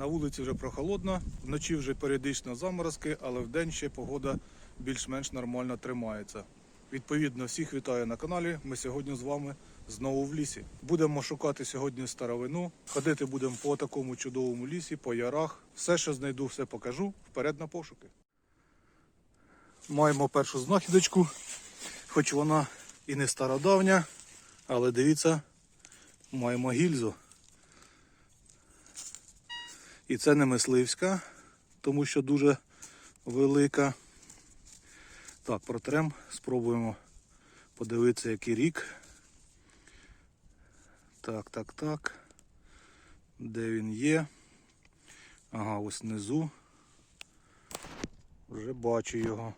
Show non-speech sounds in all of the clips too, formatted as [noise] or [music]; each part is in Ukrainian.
На вулиці вже прохолодно, вночі вже періодично заморозки, але вдень ще погода більш-менш нормально тримається. Відповідно, всіх вітаю на каналі. Ми сьогодні з вами знову в лісі. Будемо шукати сьогодні старовину. Ходити будемо по такому чудовому лісі, по ярах. Все, що знайду, все покажу. Вперед на пошуки. Маємо першу знахідочку, хоч вона і не стародавня, але дивіться, маємо гільзу. І це не мисливська, тому що дуже велика. Так, протрем, спробуємо подивитися, який рік. Так, так, так. Де він є? Ага, ось внизу. Вже бачу його.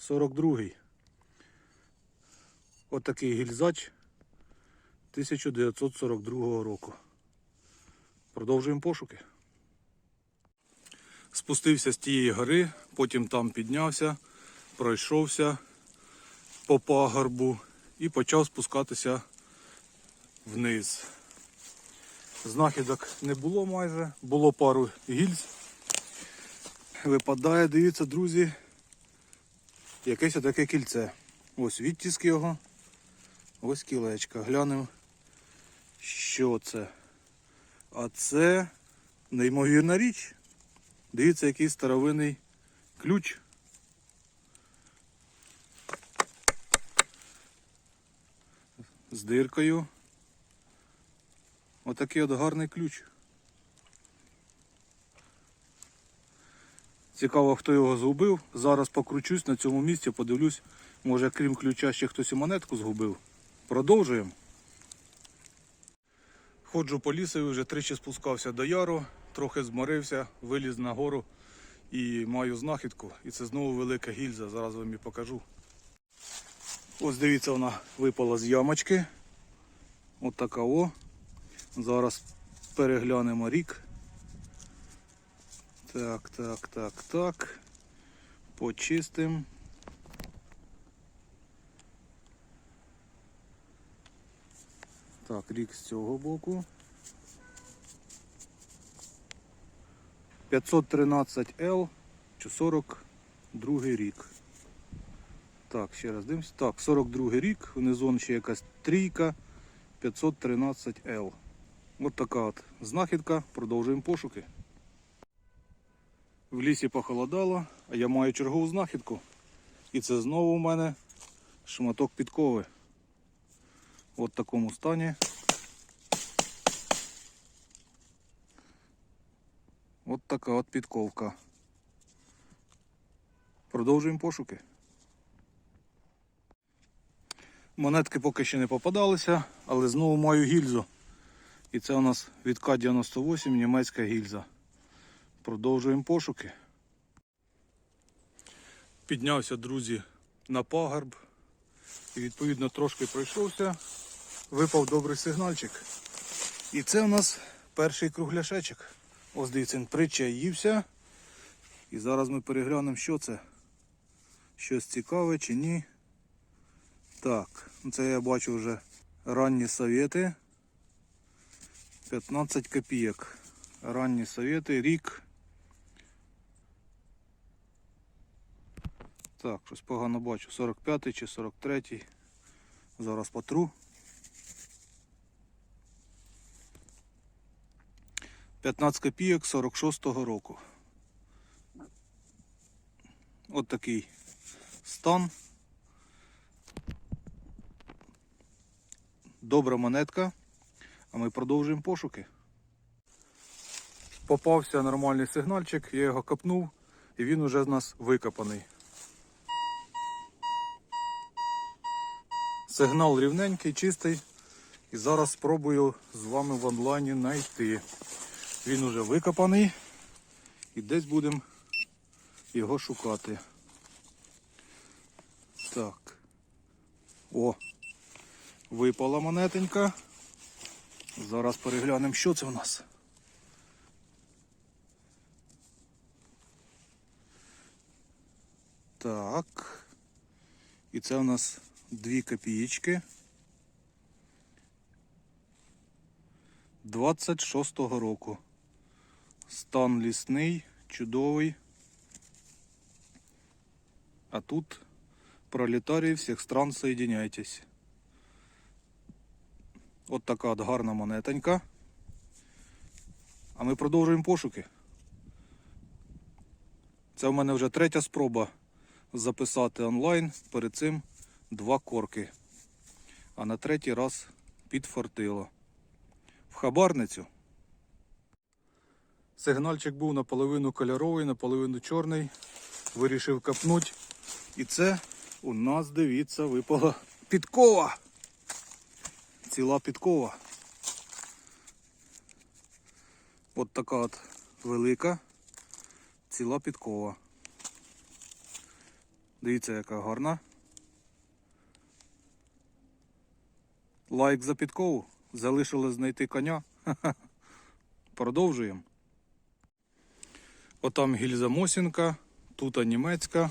42-й. Отакий гільзач 1942 року. Продовжуємо пошуки. Спустився з тієї гори, потім там піднявся, пройшовся по пагорбу і почав спускатися вниз. Знахідок не було майже, було пару гільз. Випадає, дивіться, друзі, якесь таке кільце. Ось відтиск його, ось кілечка. Глянемо, що це. А це неймовірна річ. Дивіться, який старовинний ключ. З диркою. Отакий от гарний ключ. Цікаво, хто його згубив. Зараз покручусь на цьому місці, подивлюсь, може крім ключа ще хтось і монетку згубив. Продовжуємо. Ходжу по лісу, вже тричі спускався до яру, трохи зморився, виліз на гору і маю знахідку. І це знову велика гільза, зараз вам і покажу. Ось дивіться, вона випала з ямочки. От така о. Зараз переглянемо рік. Так, так, так, так. Почистим. Так, рік з цього боку. 513L чи 42 рік. Так, ще раз дивимося. Так, 42 рік, внизу ще якась трійка 513L. От така от знахідка. Продовжуємо пошуки. В лісі похолодало, а я маю чергову знахідку. І це знову у мене шматок підкови. В такому стані. От така от підковка. Продовжуємо пошуки. Монетки поки ще не попадалися, але знову маю гільзу. І це у нас від К-98 німецька гільза. Продовжуємо пошуки. Піднявся, друзі, на пагорб. І відповідно трошки пройшовся. Випав добрий сигнальчик. І це у нас перший кругляшечок. Ось дивіться, він причаївся. І зараз ми переглянемо, що це. Щось цікаве чи ні. Так, ну це я бачу вже ранні совєти. 15 копійок. Ранні совєти, рік. Так, щось погано бачу. 45 чи 43. Зараз потру. 15 копійок 46-го року. От такий стан. Добра монетка. А ми продовжуємо пошуки. Попався нормальний сигнальчик, я його копнув і він уже з нас викопаний. Сигнал рівненький, чистий. І зараз спробую з вами в онлайні знайти. Він уже викопаний і десь будемо його шукати. Так. О, випала монетенька. Зараз переглянемо, що це у нас. Так. І це у нас дві копієчки. 26-го року. Стан лісний, чудовий. А тут пролетарії всіх стран соєдиняйтесь. От така от гарна монетонька. А ми продовжуємо пошуки. Це в мене вже третя спроба записати онлайн. Перед цим два корки. А на третій раз підфартило. В хабарницю. Сигнальчик був наполовину кольоровий, наполовину чорний. Вирішив капнуть. І це у нас, дивіться, випала підкова. Ціла підкова. От така от велика ціла підкова. Дивіться, яка гарна. Лайк за підкову. Залишили знайти коня. [laughs] Продовжуємо. Отам гільза Мосінка, тут німецька.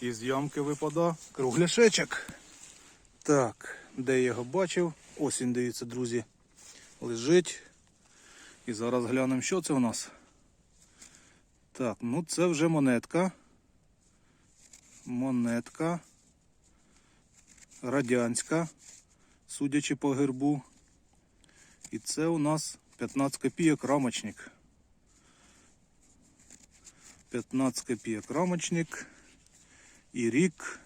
Із ямки випада кругляшечок. Так, де я його бачив? Ось він, дивіться, друзі, лежить. І зараз глянемо, що це у нас. Так, ну це вже монетка. Монетка. Радянська, судячи по гербу. І це у нас 15 копійок рамочник. 15 копійок рамочник. І рік.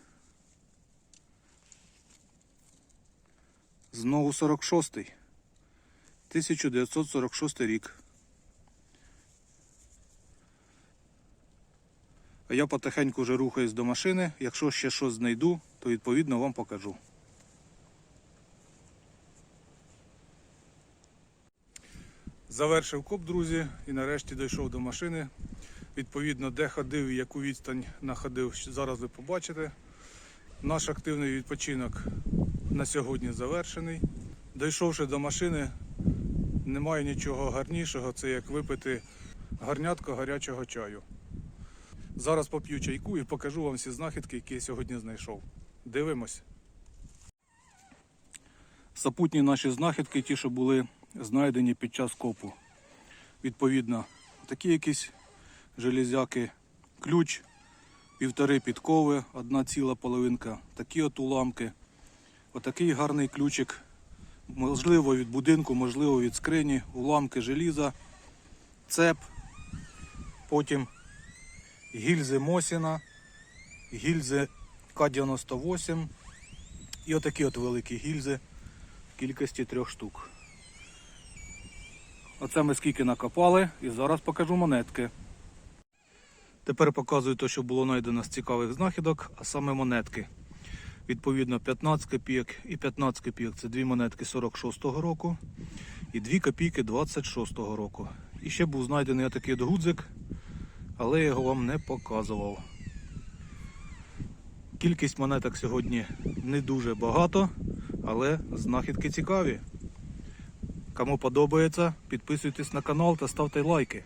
Знову 46-й. 1946 рік. А я потихеньку вже рухаюсь до машини. Якщо ще щось знайду, то відповідно вам покажу. Завершив коп, друзі, і нарешті дійшов до машини. Відповідно, де ходив і яку відстань находив, зараз ви побачите. Наш активний відпочинок на сьогодні завершений. Дійшовши до машини, немає нічого гарнішого, це як випити гарнятко гарячого чаю. Зараз поп'ю чайку і покажу вам всі знахідки, які я сьогодні знайшов. Дивимось. Сапутні наші знахідки, ті, що були знайдені під час копу. Відповідно, такі якісь железяки, ключ, півтори підкови, одна ціла половинка, такі от уламки. Отакий гарний ключик. Можливо від будинку, можливо від скрині, уламки желіза, цеп, потім гільзи Мосіна, гільзи К-98 і отакі от великі гільзи в кількості трьох штук. Оце ми скільки накопали і зараз покажу монетки. Тепер показую те, що було знайдено з цікавих знахідок, а саме монетки. Відповідно 15 копійок і 15 копійок це дві монетки 46-го року і 2 копійки 26-го року. І ще був знайдений отакий от гудзик, але я його вам не показував. Кількість монеток сьогодні не дуже багато, але знахідки цікаві. Кому подобається, підписуйтесь на канал та ставте лайки.